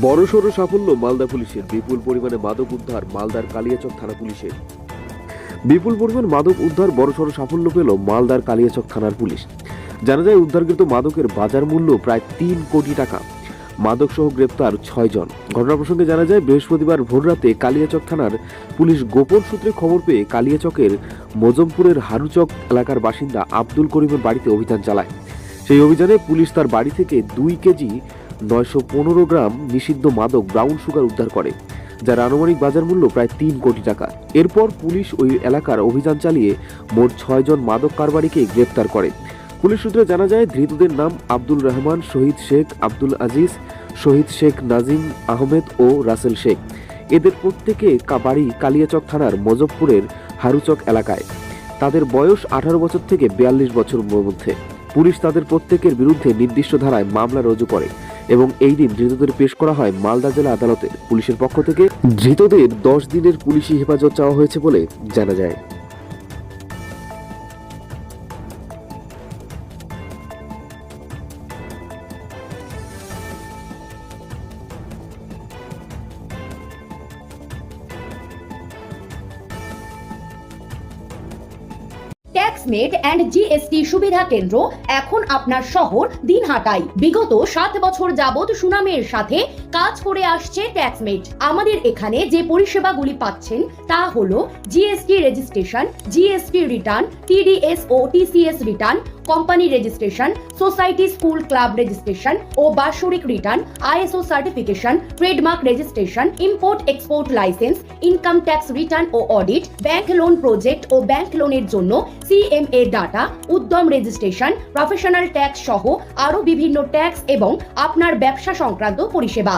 বড়সড় সাফল্য মালদা পুলিশের। বিপুল পরিমাণে মাদক উদ্ধার মালদার কালিয়াচক থানা পুলিশের। বিপুল পরিমাণ মাদক উদ্ধার বড়সড় সাফল্য পেল মালদার কালিয়াচক থানার পুলিশ। জানা যায়, উদ্ধারকৃত মাদকের বাজার মূল্য প্রায় তিন কোটি টাকা। মাদক সহ গ্রেপ্তার ছয় জন। ঘটনা প্রসঙ্গে জানা যায়, বৃহস্পতিবার ভোররাতে কালিয়াচক থানার পুলিশ গোপন সূত্রে খবর পেয়ে কালিয়াচকের মজমপুরের হারুচক এলাকার বাসিন্দা আব্দুল করিমের বাড়িতে অভিযান চালায়। সেই অভিযানে পুলিশ তার বাড়ি থেকে দুই কেজি নয়শো পনেরো গ্রাম নিষিদ্ধ মাদক ব্রাউন সুগার উদ্ধার করে, যার আনুমানিক বাজার মূল্য প্রায় তিন কোটি টাকা। এরপর পুলিশ ওই এলাকার অভিযান চালিয়ে মোট ছয়জন মাদক কারবারিকে গ্রেপ্তার করে। পুলিশ সূত্রে জানা যায়, ধৃতদের নাম আব্দুল রহমান, শহীদ শেখ আব্দুল আজিজ, শহীদ শেখ নাজিম আহমেদ ও রাসেল শেখ। এদের প্রত্যেকে বাড়ি কালিয়াচক থানার মজফপুরের হারুচক এলাকায়। তাদের বয়স আঠারো বছর থেকে বিয়াল্লিশ বছর মধ্যে। পুলিশ তাদের প্রত্যেকের বিরুদ্ধে নির্দিষ্ট ধারায় মামলা রুজু করে। এবং এই দিন ধৃতদের পেশ করা হয় মালদা জেলা আদালতে পুলিশের পক্ষ থেকে ধৃতদের দশ দিনের পুলিশি হেফাজত চাওয়া হয়েছে বলে জানা যায়। ট্যাক্সমেট অ্যান্ড জিএসটি সুবিধা কেন্দ্র এখন আপনার শহর দিনহাটায়। বিগত সাত বছর যাবৎ সুনামের সাথে কাজ করে আসছে ট্যাক্সমেট আমাদের এখানে যে পরিষেবাগুলি পাচ্ছেন তা হলো GST registration GST return TDS ও TCS return company registration society school club registration ও বাৎসরিক return ISO certification trademark registration import export licence income tax return ও অডিট ব্যাংক লোন প্রজেক্ট ও ব্যাংক লোনের জন্য CMA data Udyam registration professional tax সহ আরও বিভিন্ন tax এবং আপনার ব্যবসা সংক্রান্ত পরিষেবা।